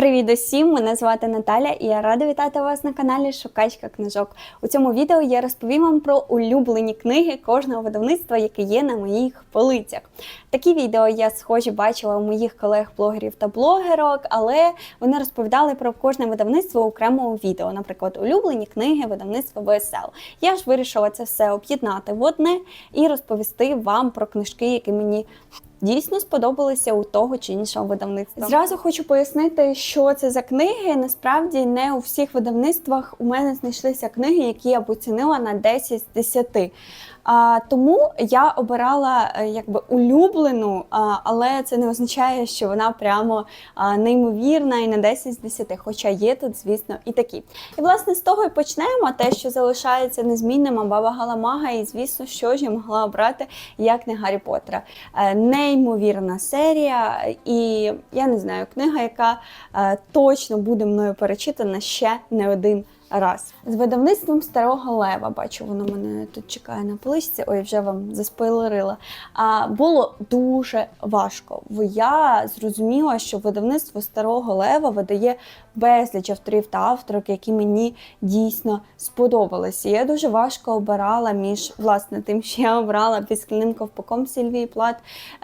Привіт усім! Мене звати Наталя і я рада вітати вас на каналі Шукачка книжок. У цьому відео я розповім вам про улюблені книги кожного видавництва, яке є на моїх полицях. Такі відео я схожі бачила у моїх колег-блогерів та блогерок, але вони розповідали про кожне видавництво у відео, наприклад, улюблені книги видавництва ВСЛ. Я ж вирішила це все об'єднати в одне і розповісти вам про книжки, які мені дійсно сподобалися у того чи іншого видавництва. Зразу хочу пояснити, що це за книги. Насправді не у всіх видавництвах у мене знайшлися книги, які я б оцінила на 10 з 10. А, тому я обирала е, якби улюблену, але це не означає, що вона прямо неймовірна і на 10 з 10, хоча є тут, звісно, і такі. І власне з того і почнемо. Те, що залишається незмінним, баба Галамага, і звісно, що ж я могла обрати як не Гаррі Поттера. Е, Неймовірна серія, і я не знаю, книга, яка е, точно буде мною перечитана ще не один раз. З видавництвом старого лева, бачу, воно мене тут чекає на поличці. Ой, вже вам заспойлерила. А було дуже важко. Я зрозуміла, що видавництво старого лева видає безліч авторів та авторок, які мені дійсно сподобалися. Я дуже важко обирала між власне тим, що я обрала під ковпаком Сільвії Плат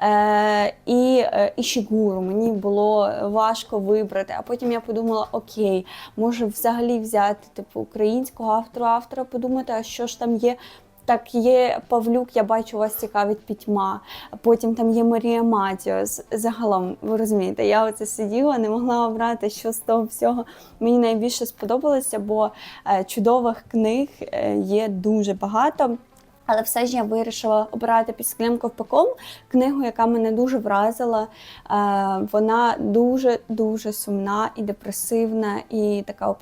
е, і е, Ішігуру. Мені було важко вибрати. А потім я подумала: окей, може взагалі взяти типу українського автора, автора, подумати, а що ж там є. Так, є Павлюк, я бачу, вас цікавить пітьма. Потім там є Марія Матіо. З- Загалом, ви розумієте, я оце сиділа, не могла обрати, що з того всього мені найбільше сподобалося, бо е, чудових книг е, є дуже багато. Але все ж я вирішила обирати під скляним ковпаком книгу, яка мене дуже вразила. Е, Вона дуже дуже сумна і депресивна, і така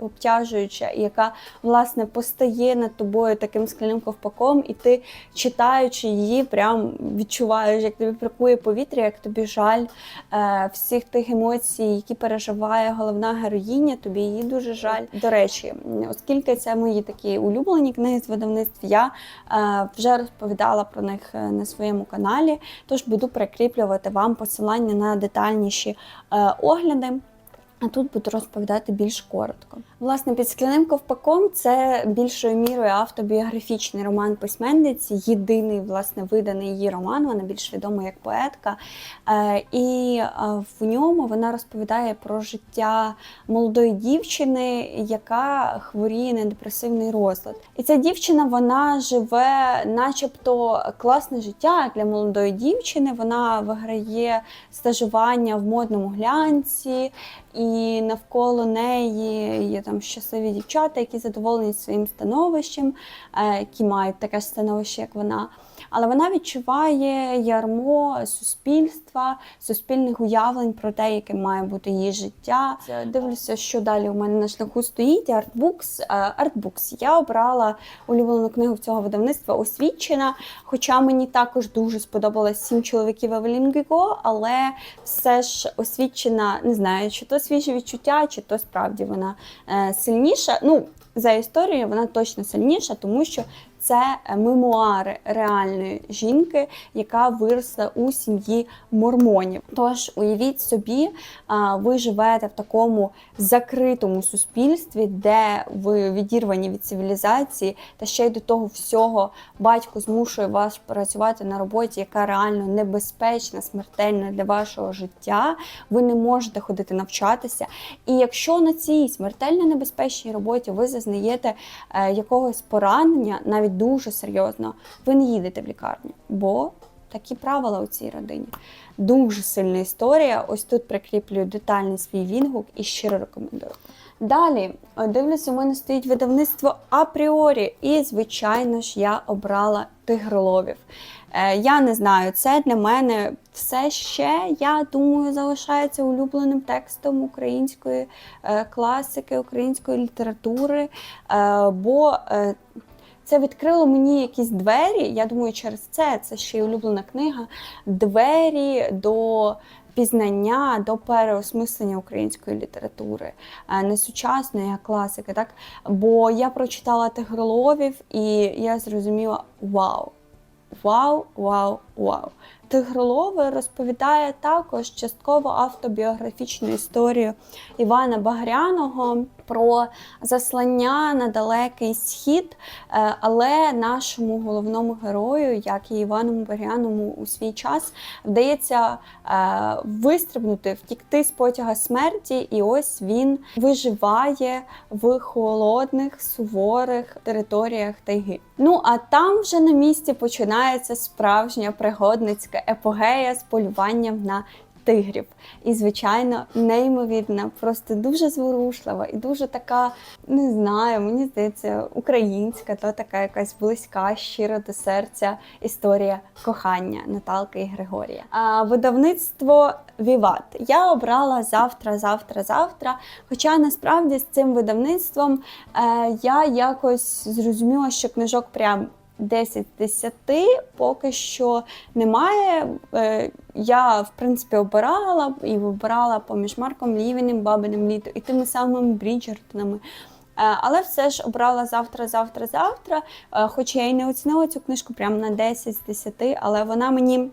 обтяжуюча, і яка власне постає над тобою таким скляним ковпаком, і ти, читаючи її, прям відчуваєш, як тобі бракує повітря, як тобі жаль е, всіх тих емоцій, які переживає головна героїня. Тобі її дуже жаль. До речі, оскільки це мої такі улюблені книги з видавництв, я е, вже розповідала про них е, на своєму каналі, тож буду прикріплювати вам посилання на детальніші е, огляди. А тут буду розповідати більш коротко. Власне, під скляним ковпаком це більшою мірою автобіографічний роман письменниці, єдиний власне виданий її роман. Вона більш відома як поетка. Е, І е, в ньому вона розповідає про життя молодої дівчини, яка хворіє на депресивний розлад. І ця дівчина вона живе, начебто, класне життя для молодої дівчини. Вона виграє стажування в модному глянці і навколо неї є там щасливі дівчата, які задоволені своїм становищем, е, які мають таке ж становище, як вона. Але вона відчуває ярмо суспільства, суспільних уявлень про те, яким має бути її життя. Я Дивлюся, що далі у мене на шляху стоїть. Артбукс. Артбукс. Я обрала улюблену книгу цього видавництва Освічена. Хоча мені також дуже сподобалось сім чоловіків Евелін Гіго, але все ж освічена, не знаю, чи то свіжі відчуття, чи то справді вона е, сильніша. Ну, за історією вона точно сильніша, тому що це мемуари реальної жінки, яка виросла у сім'ї мормонів. Тож уявіть собі, ви живете в такому закритому суспільстві, де ви відірвані від цивілізації, та ще й до того всього батько змушує вас працювати на роботі, яка реально небезпечна, смертельна для вашого життя. Ви не можете ходити навчатися. І якщо на цій смертельно небезпечній роботі ви зазнаєте е, якогось поранення, навіть дуже серйозно, ви не їдете в лікарню, бо такі правила у цій родині. Дуже сильна історія. Ось тут прикріплюю детальний свій відгук і щиро рекомендую. Далі е, дивлюся, у мене стоїть видавництво апріорі, і, звичайно ж, я обрала тигроловів. Е, Я не знаю, це для мене все ще, я думаю, залишається улюбленим текстом української е, класики, української літератури. Бо це відкрило мені якісь двері. Я думаю, через це це ще й улюблена книга. Двері до пізнання, до переосмислення української літератури, е, не сучасної, а класики. Так? Бо я прочитала Тигроловів і я зрозуміла: вау! Вау, вау, вау! Тигролови розповідає також частково автобіографічну історію Івана Багряного про заслання на далекий схід, е, але нашому головному герою, як і Івану Багряному у свій час, вдається е, вистрибнути, втікти з потяга смерті, і ось він виживає в холодних, суворих територіях тайги. Ну а там вже на місці починається справжня пригодницька епогея з полюванням на тигрів. І, звичайно, неймовірна, просто дуже зворушлива і дуже така, не знаю, мені здається, українська, то така якась близька, щира до серця історія кохання Наталки і Григорія. А видавництво Віват. Я обрала завтра, завтра, завтра. Хоча насправді з цим видавництвом е, я якось зрозуміла, що книжок прям 10 з 10 поки що немає. Е, Я, в принципі, обирала і вибирала поміж Марком Лівіним, Бабиним Літо і тими самими Бріджертонами. Е, Але все ж обрала завтра, завтра, завтра. Хоча Хоч я і не оцінила цю книжку прямо на 10 з 10, але вона мені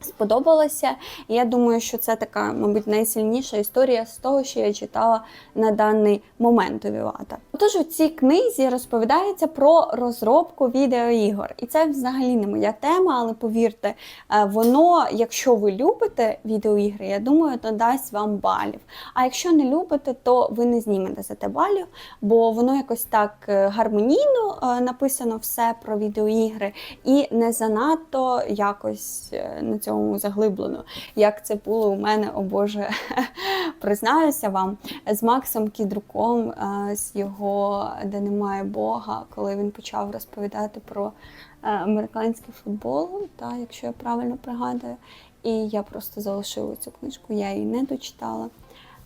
сподобалася. І я думаю, що це така, мабуть, найсильніша історія з того, що я читала на даний момент у Вівата. Отож, у цій книзі розповідається про розробку відеоігор. І це взагалі не моя тема, але повірте, е, воно, якщо ви любите відеоігри, я думаю, то дасть вам балів. А якщо не любите, то ви не знімете за те балів, бо воно якось так е, гармонійно е, написано все про відеоігри і не занадто якось на цьому заглиблено. Як це було у мене, о Боже, признаюся вам, з Максом Кідруком, е, з його Де немає Бога, коли він почав розповідати про е, американський футбол, та, якщо я правильно пригадую. І я просто залишила цю книжку, я її не дочитала,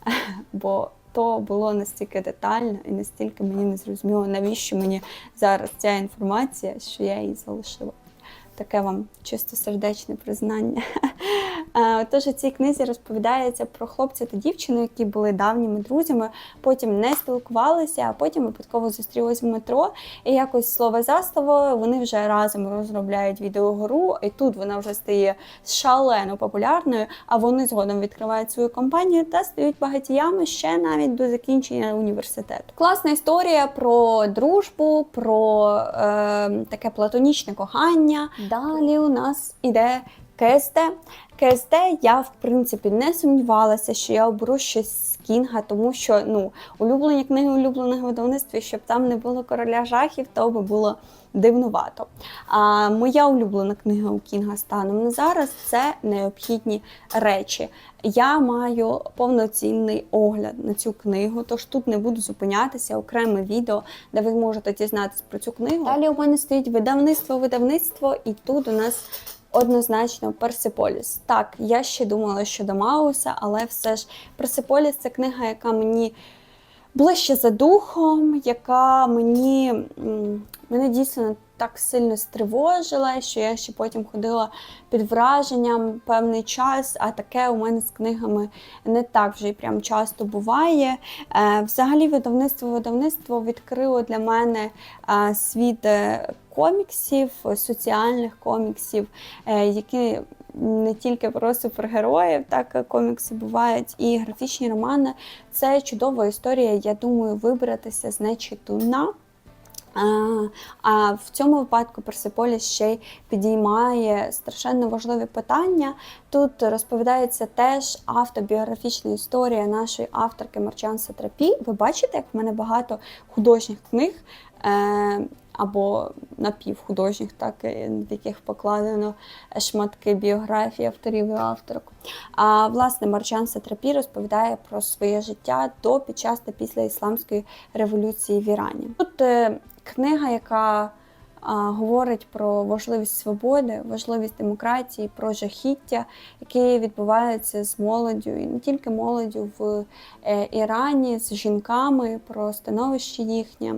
бо то було настільки детально і настільки мені не зрозуміло, навіщо мені зараз ця інформація, що я її залишила. Таке вам чистосердечне признання. Е, Тож у цій книзі розповідається про хлопця та дівчину, які були давніми друзями, потім не спілкувалися, а потім випадково зустрілись в метро. І якось слово за слово вони вже разом розробляють відеогору, і тут вона вже стає шалено популярною. А вони згодом відкривають свою компанію та стають багатіями ще навіть до закінчення університету. Класна історія про дружбу, про е, таке платонічне кохання. Далі у нас іде КСТ. КСТ я в принципі не сумнівалася, що я оберу щось з Кінга, тому що ну улюблені книги улюблених видавництві, щоб там не було короля жахів, то би було дивнувато. А моя улюблена книга у Кінга станом на зараз це необхідні речі. Я маю повноцінний огляд на цю книгу, тож тут не буду зупинятися окреме відео, де ви можете дізнатися про цю книгу. Далі у мене стоїть видавництво, видавництво, і тут у нас Однозначно, Персиполіс. Так, я ще думала щодо Мауса, але все ж Персиполіс це книга, яка мені ближче за духом, яка мені мене дійсно так сильно стривожила, що я ще потім ходила під враженням певний час, а таке у мене з книгами не так вже й прям часто буває. Е, Взагалі, видавництво видавництво відкрило для мене світ е, коміксів, соціальних коміксів, е, які не тільки про супергероїв, так комікси бувають, і графічні романи. Це чудова історія. Я думаю, вибратися з нечитуна. А, а в цьому випадку Персиполіс ще й підіймає страшенно важливі питання. Тут розповідається теж автобіографічна історія нашої авторки Марчан Сатрапі. Ви бачите, як в мене багато художніх книг. Е, або напівхудожніх, так, е, в яких покладено шматки біографії авторів і авторок. А власне Марчан Сатрапі розповідає про своє життя до, під час та після ісламської революції в Ірані. Тут е, книга, яка говорить про важливість свободи, важливість демократії, про жахіття, які відбуваються з молоддю, і не тільки молоддю в е, Ірані, з жінками, про становище їхнє.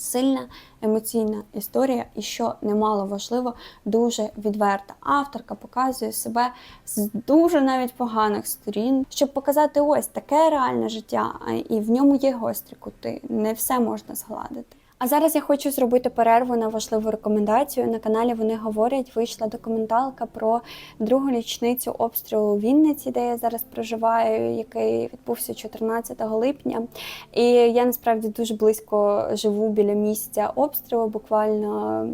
Сильна емоційна історія, і що немало важливо, дуже відверта. Авторка показує себе з дуже навіть поганих сторін, щоб показати ось таке реальне життя, і в ньому є гострі кути. Не все можна згладити. А зараз я хочу зробити перерву на важливу рекомендацію. На каналі вони говорять, вийшла документалка про другу річницю обстрілу Вінниці, де я зараз проживаю, який відбувся 14 липня. І я насправді дуже близько живу біля місця обстрілу, буквально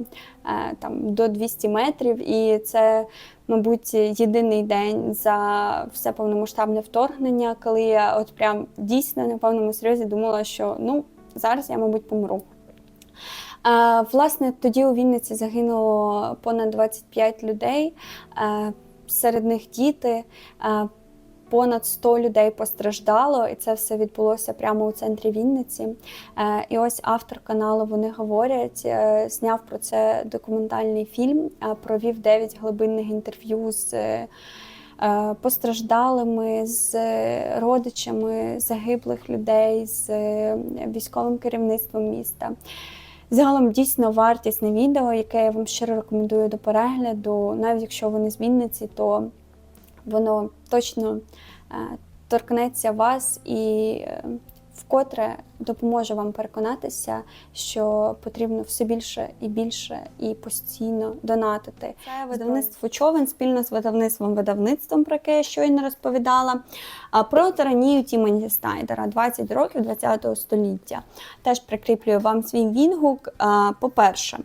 е, там до 200 метрів. І це, мабуть, єдиний день за все повномасштабне вторгнення, коли я от прям дійсно на повному серйозі думала, що ну зараз я, мабуть, помру. Е, Власне, тоді у Вінниці загинуло понад 25 людей, е, серед них діти. е, Понад 100 людей постраждало, і це все відбулося прямо у центрі Вінниці. І ось автор каналу вони говорять, зняв про це документальний фільм, провів 9 глибинних інтерв'ю з постраждалими, з родичами загиблих людей, з військовим керівництвом міста. Загалом дійсно вартісне відео, яке я вам щиро рекомендую до перегляду. Навіть якщо ви не з то воно точно е, торкнеться вас і е, вкотре допоможе вам переконатися, що потрібно все більше і більше і постійно донатити. Це видавництво човен спільно з видавництвом видавництвом, про яке я щойно розповідала. А про тиранію Тімоті Снайдера 20 років 20 століття. Теж прикріплюю вам свій відгук. По-перше,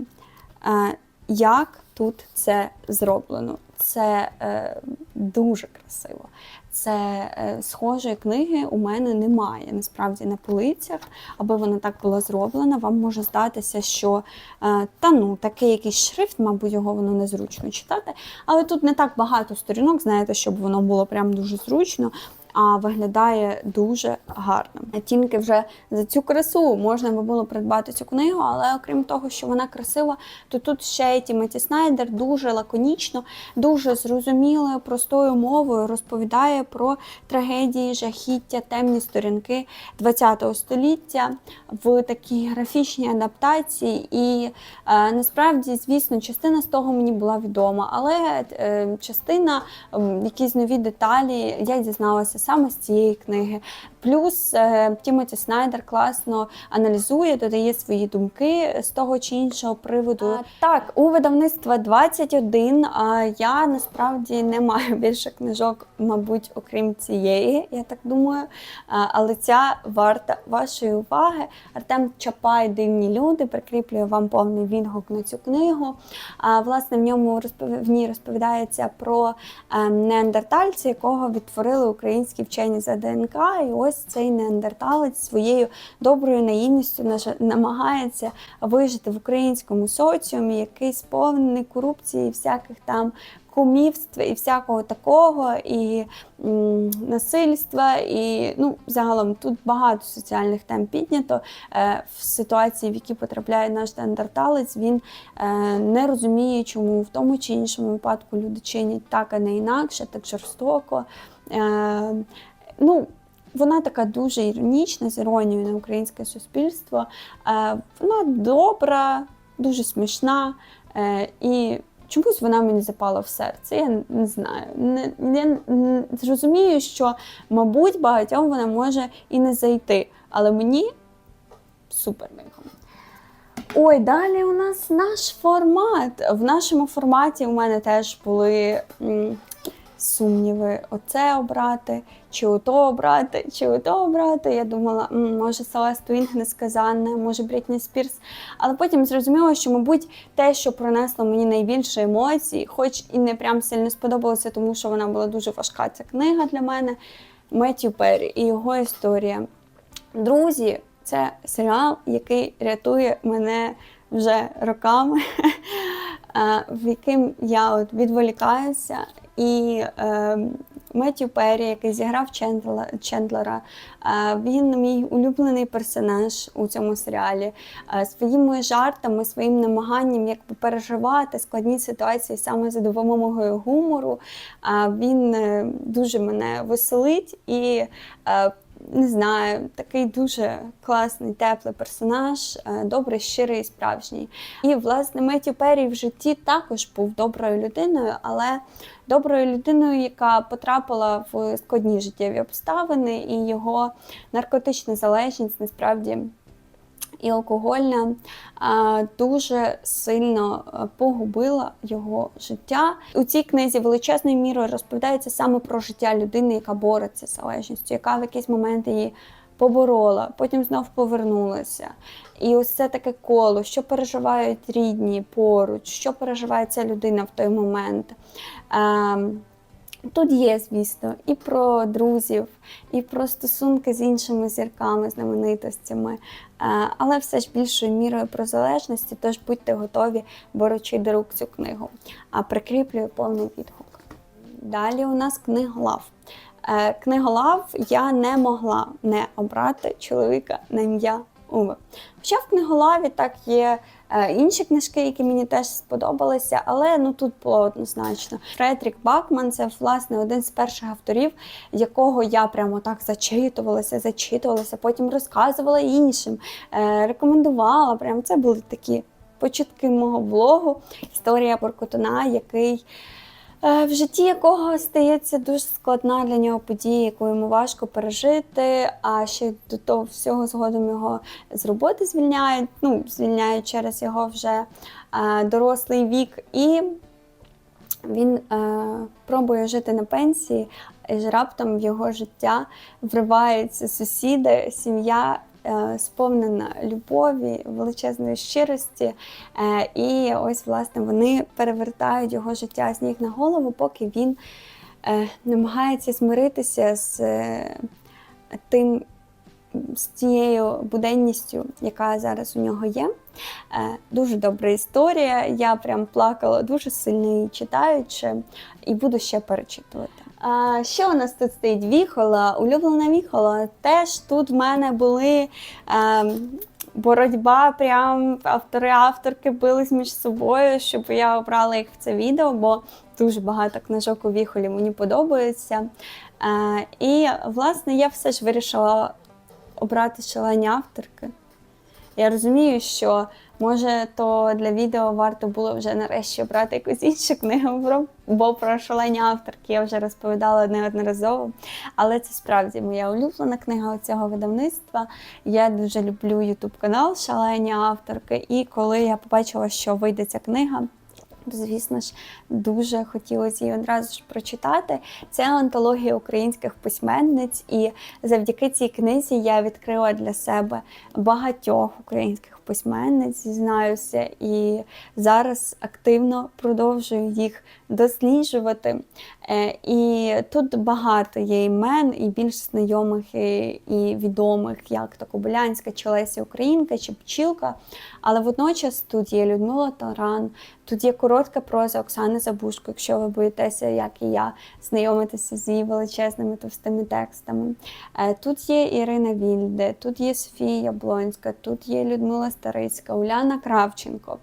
як тут це зроблено? Це е, дуже красиво. Це е, схожої книги у мене немає насправді на полицях, аби вона так була зроблена. Вам може здатися, що е, та ну такий якийсь шрифт, мабуть, його воно незручно читати. Але тут не так багато сторінок, знаєте, щоб воно було прям дуже зручно. А виглядає дуже гарно. Тільки вже за цю красу можна би було придбати цю книгу, але окрім того, що вона красива, то тут ще й Тімоті Снайдер дуже лаконічно, дуже зрозумілою, простою мовою розповідає про трагедії, жахіття, темні сторінки ХХ століття в такій графічній адаптації. І е, насправді, звісно, частина з того мені була відома, але е, частина, е, якісь нові деталі, я дізналася саме з цієї книги. Плюс е, Тімоті Снайдер класно аналізує, додає свої думки з того чи іншого приводу. Так, у видавництва 21, а я насправді не маю більше книжок, мабуть, окрім цієї, я так думаю. Але ця варта вашої уваги. Артем Чапай, дивні люди, прикріплює вам повний відгук на цю книгу. А, власне, в ньому розпов... в ній розповідається про е, неандертальця, якого відтворили українські вчені за ДНК. І ось цей неандерталець своєю доброю наївністю намагається вижити в українському соціумі, який сповнений корупції, всяких там кумівств і всякого такого, і м, насильства, і ну, загалом тут багато соціальних тем піднято. Е, в ситуації, в які потрапляє наш неандерталець, він е, не розуміє, чому в тому чи іншому випадку люди чинять так, а не інакше, так жорстоко. Е, ну, вона така дуже іронічна, з іронією на українське суспільство. Е, вона добра, дуже смішна. Е, і чомусь вона мені запала в серце. Я не знаю. Не зрозумію, що, мабуть, багатьом вона може і не зайти. Але мені супер мегом. Ой, далі у нас наш формат. В нашому форматі у мене теж були сумніви: оце обрати, чи ото обрати, чи ото обрати. Я думала, може Селест Уінг несказанне, може Брітні Спірс. Але потім зрозуміла, що, мабуть, те, що принесло мені найбільше емоцій, хоч і не прям сильно сподобалося, тому що вона була дуже важка ця книга для мене. Меттю Перрі і його історія. Друзі, це серіал, який рятує мене вже роками, е, в яким я от відволікаюся. І е, Меттю Перрі, який зіграв Чендлера, Чендлера, він мій улюблений персонаж у цьому серіалі. Е, своїми жартами, своїм намаганням якби переживати складні ситуації саме за допомогою гумору. Е, він дуже мене веселить і. Не знаю, такий дуже класний, теплий персонаж, е, добрий, щирий справжній. І, власне, Меттю Перрі в житті також був доброю людиною, але доброю людиною, яка потрапила в складні життєві обставини, і його наркотична залежність насправді і алкогольна дуже сильно погубила його життя. У цій книзі величезною мірою розповідається саме про життя людини, яка бореться з залежністю, яка в якийсь момент її поборола, потім знов повернулася. І ось це таке коло, що переживають рідні поруч, що переживає ця людина в той момент. Ем, Тут є, звісно, і про друзів, і про стосунки з іншими зірками, знаменитостями, Е, але все ж більшою мірою про залежності, тож будьте готові, беручи до рук цю книгу. А прикріплюю повний відгук. Далі у нас книголав. Е, Книголав я не могла не обрати чоловіка на ім'я Уве. Хоча в книголаві так є е, інші книжки, які мені теж сподобалися, але ну тут було однозначно. Фредрік Бакман це власне один з перших авторів, якого я прямо так зачитувалася, зачитувалася, потім розказувала іншим, е, рекомендувала. Прям це були такі початки мого блогу. Історія Боркотуна, який. Е, В житті якого стається дуже складна для нього подія, яку йому важко пережити, а ще до того всього згодом його з роботи звільняють, ну, звільняють через його вже е, дорослий вік. І він е, пробує жити на пенсії, і раптом в його життя вриваються сусіди, сім'я. Е, Сповнена любові, величезної щирості, Е, і ось власне вони перевертають його життя з ніг на голову, поки він е, намагається змиритися з тим, з тією буденністю, яка зараз у нього є. Дуже добра історія. Я прям плакала дуже сильно її читаючи, і буду ще перечитувати. А, що у нас тут стоїть? Віхола, улюблена віхола. Теж тут в мене були. Е, Боротьба, прям автори авторки бились між собою, щоб я обрала їх в це відео, бо дуже багато книжок у віхолі мені подобається. Е, і, власне, я все ж вирішила обрати шалені авторки. Я розумію, що може то для відео варто було вже нарешті обрати якусь іншу книгу, про- бо про шалені авторки я вже розповідала неодноразово. Але це справді моя улюблена книга цього видавництва. Я дуже люблю ютуб канал Шалені авторки. І коли я побачила, що вийде ця книга. Звісно ж, дуже хотілося її одразу ж прочитати. Це антологія українських письменниць, і завдяки цій книзі я відкрила для себе багатьох українських письменниць, зізнаюся, і зараз активно продовжую їх досліджувати. Е, І тут багато є імен, і більш знайомих і, і відомих, як то Кобилянська, чи Леся Українка, чи Пчілка. Але водночас тут є Людмила Таран, тут є коротка проза Оксани Забушко, якщо ви боїтеся, як і я, знайомитися з її величезними товстими текстами. Е, Тут є Ірина Вільде, тут є Софія Яблонська, тут є Людмила Старицька, Уляна Кравченко.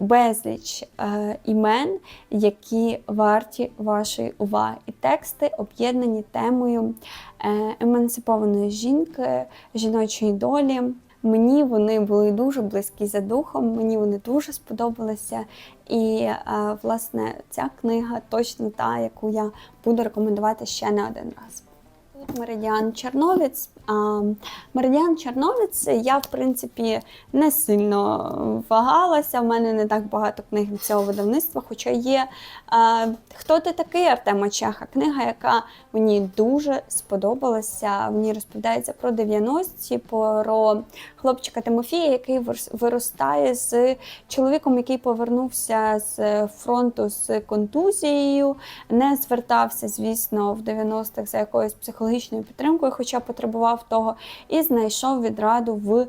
Безліч е, імен, які варті вашої уваги. І тексти об'єднані темою е, емансипованої жінки, жіночої долі. Мені вони були дуже близькі за духом, мені вони дуже сподобалися. І е, власне ця книга точно та, яку я буду рекомендувати ще не один раз. Тут Меридіан Черновець. Меридіан Черновець я, в принципі, не сильно вагалася. У мене не так багато книг від цього видавництва, хоча є Хто ти такий Артема Чеха? Книга, яка мені дуже сподобалася. В ній розповідається про 90-ті, про хлопчика Тимофія, який виростає з чоловіком, який повернувся з фронту з контузією, не звертався, звісно, в 90-х за якоюсь психологічною підтримкою, хоча потребував того, і знайшов відраду в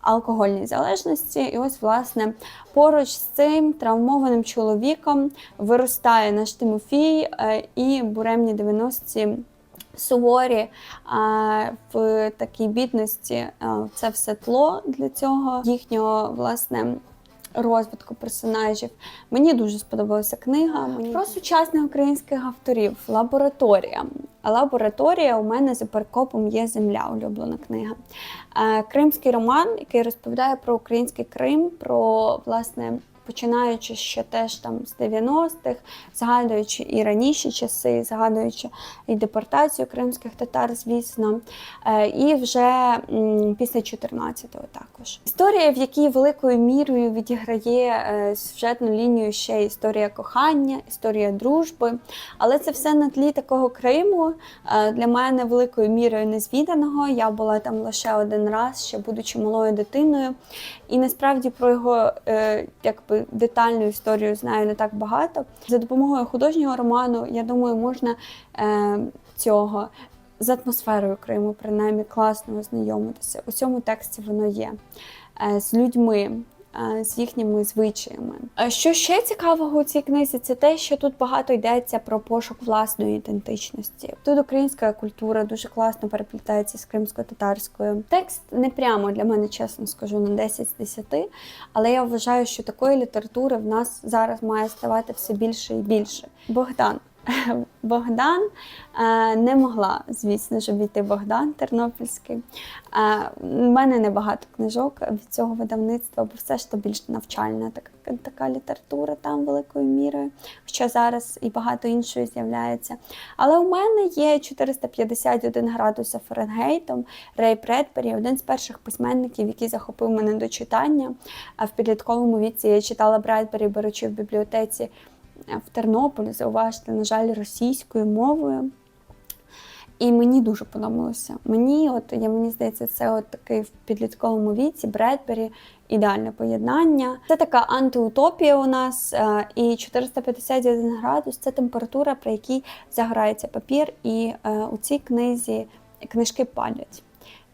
алкогольній залежності. І ось, власне, поруч з цим травмованим чоловіком виростає наш Тимофій е, і буремні 90-ті суворі а, в такій бідності. Це все тло для цього їхнього власне. Розвитку персонажів. Мені дуже сподобалася книга. Мені... Про сучасних українських авторів. Лабораторія. Лабораторія у мене за перекопом є земля, улюблена книга. Е, Кримський роман, який розповідає про український Крим, про власне починаючи ще теж там з 90-х, згадуючи і раніші часи, згадуючи і депортацію кримських татар, звісно, е, і вже після 14-го також. Історія, в якій великою мірою відіграє е, сюжетну лінію ще історія кохання, історія дружби. Але це все на тлі такого Криму е, для мене великою мірою незвіданого. Я була там лише один раз, ще будучи малою дитиною. І насправді про його е, якби детальну історію знаю не так багато. За допомогою художнього роману, я думаю, можна е, цього з атмосферою Криму, принаймні класно ознайомитися. У цьому тексті воно є е, з людьми. Е, З їхніми звичаями. Е, Що ще цікавого у цій книзі, це те, що тут багато йдеться про пошук власної ідентичності. Тут українська культура дуже класно переплітається з кримсько-татарською. Текст не прямо для мене, чесно скажу, на 10 з 10, але я вважаю, що такої літератури в нас зараз має ставати все більше і більше. Богдан. Богдан е, не могла, звісно ж, обійти Богдан Тернопільський. Е, У мене небагато книжок від цього видавництва, бо все ж то більш навчальна така, така література там великою мірою, хоча зараз і багато іншої з'являється. Але у мене є 451 градуса Фаренгейтом Рей Бредбері, один з перших письменників, який захопив мене до читання. А в підлітковому віці я читала Бредбері, беручи в бібліотеці в Тернополі, зауважте, на жаль, російською мовою. І мені дуже подобалося. Мені, от я мені здається, це от такий в підлітковому віці Бредбері ідеальне поєднання. Це така антиутопія у нас, е, і 451 градус це температура, при якій загорається папір, і е, у цій книзі книжки палять.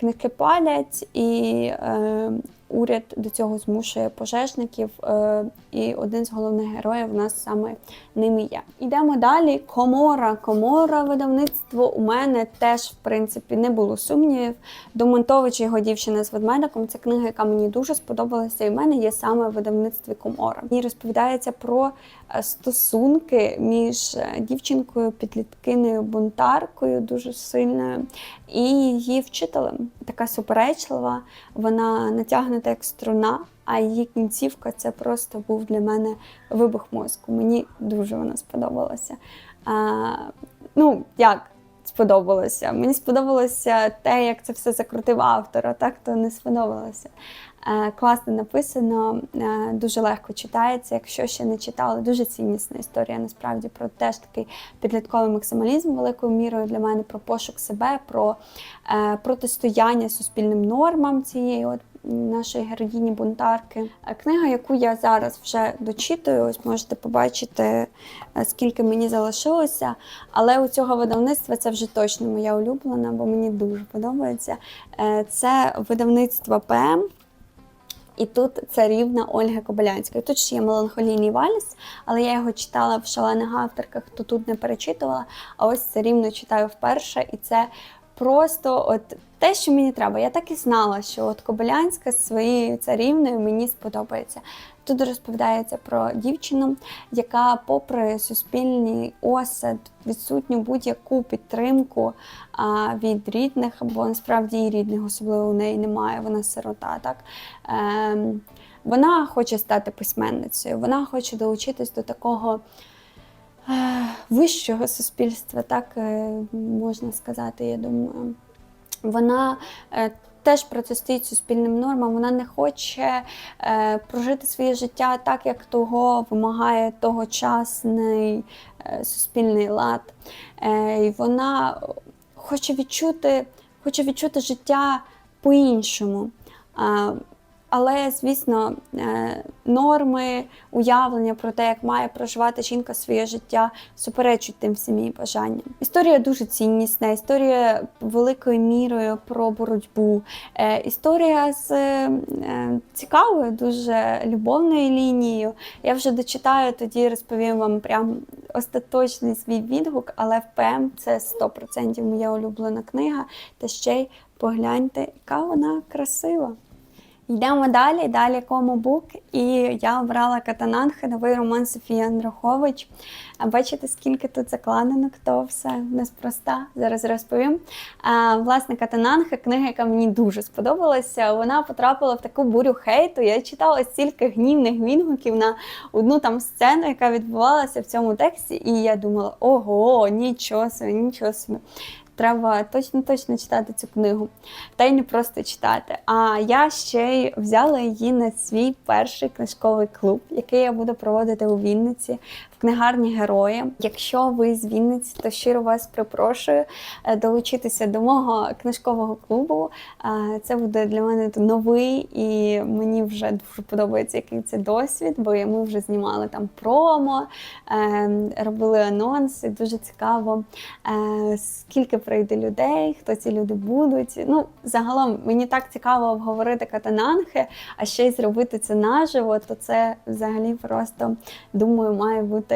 Книжки палять, і е, уряд до цього змушує пожежників. Е, і один з головних героїв у нас саме ними є. Йдемо далі. Комора. Комора видавництво у мене теж, в принципі, не було сумнівів. Домонтович його дівчина з ведмедиком. Це книга, яка мені дуже сподобалася. І в мене є саме в видавництві Комора. Ній розповідається про стосунки між е, дівчинкою, підліткиною бунтаркою, дуже сильною, і її вчителем. Така суперечлива, вона натягнута як струна. А її кінцівка це просто був для мене вибух мозку. Мені дуже вона сподобалася. А, ну, як сподобалося? Мені сподобалося те, як це все закрутив автор, а так то не сподобалося. Е, класно написано, е, дуже легко читається. Якщо ще не читали, дуже ціннісна історія. Насправді про теж такий підлітковий максималізм великою мірою для мене про пошук себе, про е, протистояння суспільним нормам цієї от нашої героїні бунтарки. Книга, яку я зараз вже дочитую, ось можете побачити, скільки мені залишилося. Але у цього видавництва це вже точно моя улюблена, бо мені дуже подобається. Це видавництво ПМ. І тут це рівна Ольги Кобилянської. Тут ще є меланхолійний вальс, але я його читала в шалених авторках, то тут не перечитувала. А ось це рівно читаю вперше, і це просто от те, що мені треба. Я так і знала, що от Кобилянська своєю царівною мені сподобається. Тут розповідається про дівчину, яка, попри суспільний осад, відсутню будь-яку підтримку а, від рідних, бо насправді і рідних особливо у неї немає, вона сирота. Так? Ем, вона хоче стати письменницею, вона хоче долучитись до такого е, вищого суспільства, так е, можна сказати, я думаю. Вона е, теж протистоїть суспільним нормам, вона не хоче е, прожити своє життя так, як того вимагає тогочасний е, суспільний лад. Е, і вона хоче відчути, хоче відчути життя по-іншому. А, але, звісно, е, норми, уявлення про те, як має проживати жінка своє життя, суперечать тим всім її бажанням. Історія дуже ціннісна, історія великою мірою про боротьбу. Е, Історія з е, цікавою, дуже любовною лінією. Я вже дочитаю, тоді розповім вам прям остаточний свій відгук, але в ПМ це 100% моя улюблена книга. Та ще й погляньте, яка вона красива. Йдемо далі. Далі комобук. І я обрала Катананхи, новий роман Софії Андрухович. Бачите, скільки тут закладинок, то все неспроста. Зараз розповім. Власне, Катананхи, книга, яка мені дуже сподобалася, вона потрапила в таку бурю хейту. Я читала стільки гнівних відгуків на одну там сцену, яка відбувалася в цьому тексті, і я думала, ого, нічого собі, нічого собі. Треба точно точно читати цю книгу. Та й не просто читати. А я ще й взяла її на свій перший книжковий клуб, який я буду проводити у Вінниці книгарні Герої. Якщо ви з Вінниці, то щиро вас припрошую е, долучитися до мого книжкового клубу. Е, Це буде для мене новий і мені вже дуже подобається, який це досвід, бо ми вже знімали там промо, е, робили анонси. Дуже цікаво, скільки прийде людей, хто ці люди будуть. Ну, загалом мені так цікаво обговорити катананхи, а ще й зробити це наживо, то це взагалі просто думаю, має бути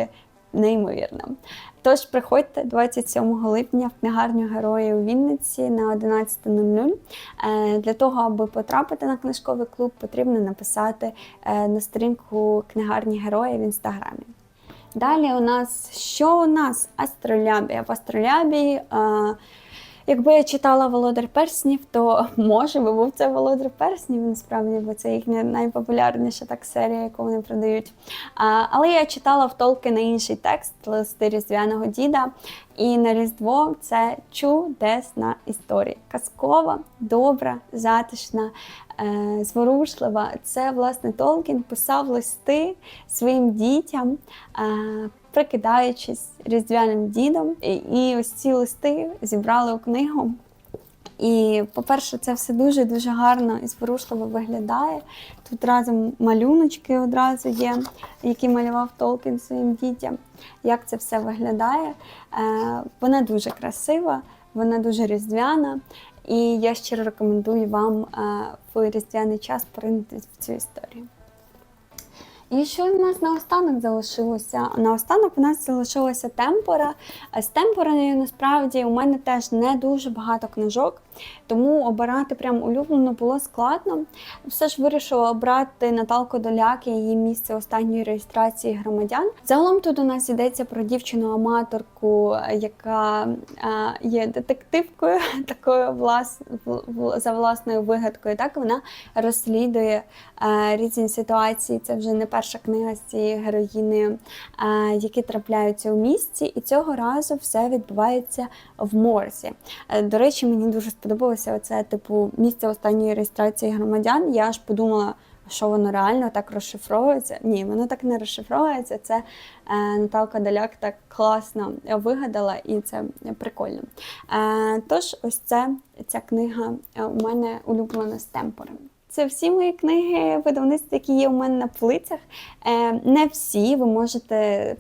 неймовірно. Тож приходьте 27 липня в книгарню Герої у Вінниці на 11.00. Е, Для того, аби потрапити на книжковий клуб, потрібно написати е, на сторінку книгарні Герої в інстаграмі. Далі у нас що у нас? Астролябія. В Астролябії, е, якби я читала Володар Перснів, то може би був це Володар Перснів, насправді, бо це їхня найпопулярніша так серія, яку вони продають. А, але я читала в Толкіна інший текст листи Різдвяного діда. І на Різдво це чудесна історія. Казкова, добра, затишна, е, зворушлива. Це, власне, Толкін писав листи своїм дітям, е, прикидаючись різдвяним дідом. І, ось ці листи зібрали у книгу. І, по-перше, це все дуже-дуже гарно і зворушливо виглядає. Тут разом малюночки одразу є, які малював Толкін своїм дітям. Як це все виглядає? Е, вона дуже красива, вона дуже різдвяна. І я щиро рекомендую вам е, в різдвяний час поринутися в цю історію. І що в нас наостанок залишилося? Наостанок у нас залишилася темпора. З темпорою насправді у мене теж не дуже багато книжок, тому обирати прям улюблену було складно. Все ж вирішила обрати Наталку Доляк і її місце останньої реєстрації громадян. Загалом тут у нас йдеться про дівчину-аматорку, яка е, є детективкою, такою влас, за власною вигадкою. Так вона розслідує е, різні ситуації. Це вже не перша книга з цією героїнею, е, які трапляються у місті, і цього разу все відбувається в морзі. До речі, мені дуже сподобалося оце типу місце останньої реєстрації громадян. Я аж подумала. Що воно реально так розшифровується? Ні, воно так не розшифровується. Це е, Наталка Доляк так класно вигадала, і це прикольно. Е, тож, ось це ця книга е, у мене улюблена з темпором. Це всі мої книги видавництва, які є у мене на полицях. Е, не всі, ви можете,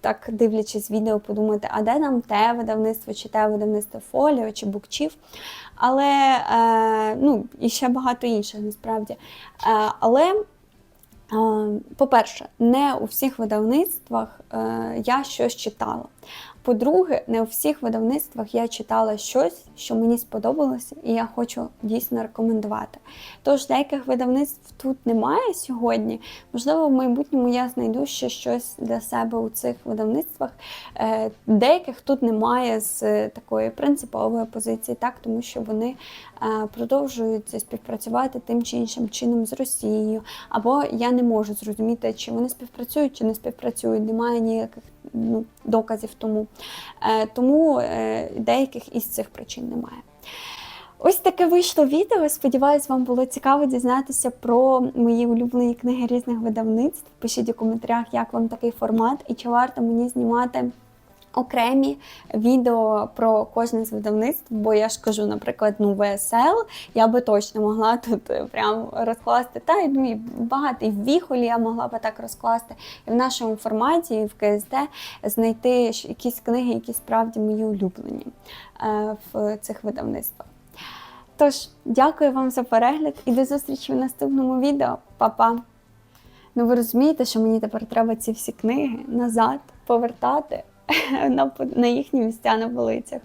так дивлячись відео, подумати, а де нам те видавництво, чи те видавництво фоліо, чи букчів. Але е, ну, і ще багато інших насправді. Е, але По-перше, не у всіх видавництвах я щось читала. По-друге, не у всіх видавництвах я читала щось, що мені сподобалося, і я хочу дійсно рекомендувати. Тож деяких видавництв тут немає сьогодні. Можливо, в майбутньому я знайду ще щось для себе у цих видавництвах. Е, Деяких тут немає з е, такої принципової позиції, так, тому що вони е, продовжують співпрацювати тим чи іншим чином з Росією. Або я не можу зрозуміти, чи вони співпрацюють, чи не співпрацюють. Немає ніяких ну, доказів тому. Е, тому е, деяких із цих причин немає. Ось таке вийшло відео. Сподіваюсь, вам було цікаво дізнатися про мої улюблені книги різних видавництв. Пишіть у коментарях, як вам такий формат і чи варто мені знімати. Окремі відео про кожне з видавництв, бо я ж кажу, наприклад, ну ВСЛ, я би точно могла тут е, прям розкласти. Та й ну, багато і в віхолі я могла би так розкласти. І в нашому форматі, і в КСД знайти якісь книги, які справді мої улюблені е, в цих видавництвах. Тож, дякую вам за перегляд і до зустрічі в наступному відео. Па-па! Ну ви розумієте, що мені тепер треба ці всі книги назад повертати на їхні місця на полицях.